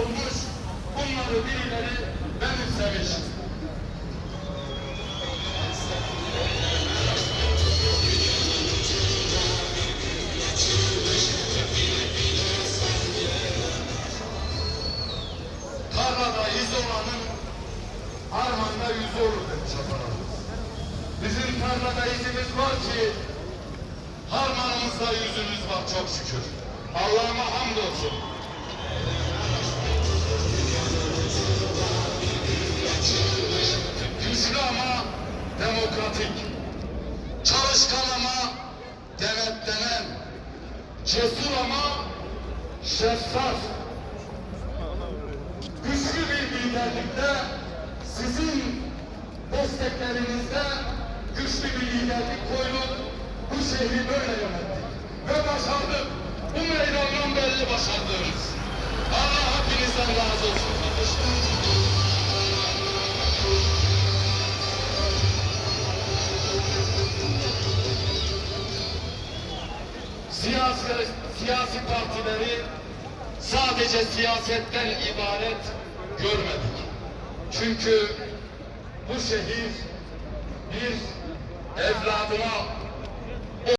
olmuş, bunları birileri benimsemiş. Tarlada iz olanın harmanda yüzü olur demiş atalarımız. Bizim tarlada izimiz var ki harmanımızda yüzümüz var çok şükür. Allah'ıma hamdolsun. Demokratik. Çalışkan ama denetlenen. Cesur ama şeffaf. Güçlü bir liderlikte sizin desteklerinizde güçlü bir liderlik koyduk. Bu şehri böyle yönettik. Ve başardık. Bu meydandan belli başardığımız. Allah Siyasi, siyasi partileri sadece siyasetten ibaret görmedik. Çünkü bu şehir bir evladına